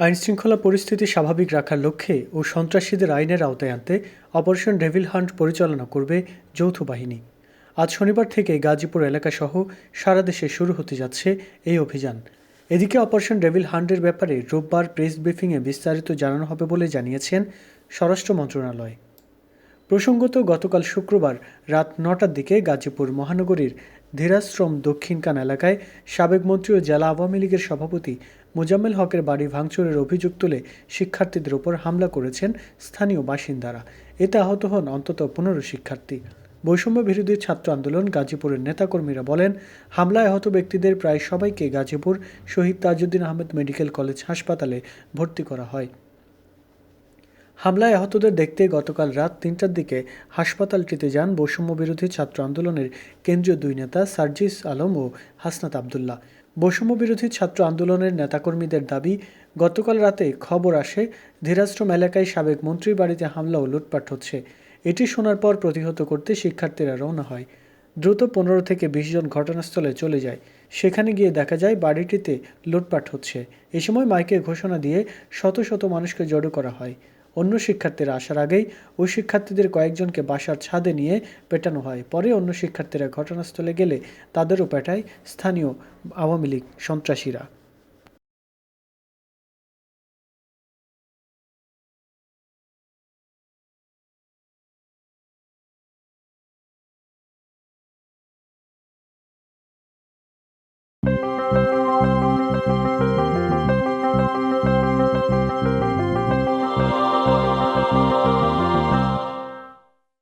আইনশৃঙ্খলা পরিস্থিতি স্বাভাবিক রাখার লক্ষ্যে ও সন্ত্রাসীদের আইনের আওতায় আনতে অপারেশন ডেভিল হান্ট পরিচালনা করবে যৌথ বাহিনী। আজ শনিবার থেকে গাজীপুর এলাকাসহ সারা দেশে শুরু হতে যাচ্ছে এই অভিযান। এদিকে অপারেশন ডেভিল হান্টের ব্যাপারে রোববার প্রেস ব্রিফিংয়ে বিস্তারিত জানানো হবে বলে জানিয়েছেন স্বরাষ্ট্র মন্ত্রণালয়। প্রসঙ্গত, গতকাল শুক্রবার রাত নটার দিকে গাজীপুর মহানগরীর ধীরাশ্রম দক্ষিণকান এলাকায় সাবেক মন্ত্রী ও জেলা আওয়ামী লীগের সভাপতি মোজাম্মেল হকের বাড়ি ভাঙচুরের অভিযোগ তুলে শিক্ষার্থীদের ওপর হামলা করেছেন স্থানীয় বাসিন্দারা। এতে আহত হন অন্তত পনেরো শিক্ষার্থী। বৈষম্য বিরোধী ছাত্র আন্দোলন গাজীপুরের নেতাকর্মীরা বলেন, হামলায় আহত ব্যক্তিদের প্রায় সবাইকে গাজীপুর শহীদ তাজউদ্দিন আহমেদ মেডিকেল কলেজ হাসপাতালে ভর্তি করা হয়। হামলায় আহতদের দেখতে গতকাল রাত তিনটার দিকে হাসপাতালটিতে যান বৈষম্য বিরোধী ছাত্র আন্দোলনের কেন্দ্রীয় দুই নেতা সার্জিস আলম ও হাসনাত আবদুল্লাহ। বৈষম্য বিরোধী ছাত্র আন্দোলনের নেতাকর্মীদের দাবি, গতকাল রাতে খবর আসে, ধীরাশ্রম এলাকায় সাবেক মন্ত্রীর বাড়িতে হামলা ও লুটপাট হচ্ছে। এটি শোনার পর প্রতিহত করতে শিক্ষার্থীরা রওনা হয়। দ্রুত পনেরো থেকে বিশ জন ঘটনাস্থলে চলে যায়। সেখানে গিয়ে দেখা যায় বাড়িটিতে লুটপাট হচ্ছে। এ সময় মাইকে ঘোষণা দিয়ে শত শত মানুষকে জড়ো করা হয়। অন্য শিক্ষার্থীরা আসার আগেই ওই শিক্ষার্থীদের কয়েকজনকে বাসার ছাদে নিয়ে পেটানো হয়। পরে অন্য শিক্ষার্থীরা ঘটনাস্থলে গেলে তাদেরও পেটায় স্থানীয় আওয়ামী লীগ সন্ত্রাসীরা।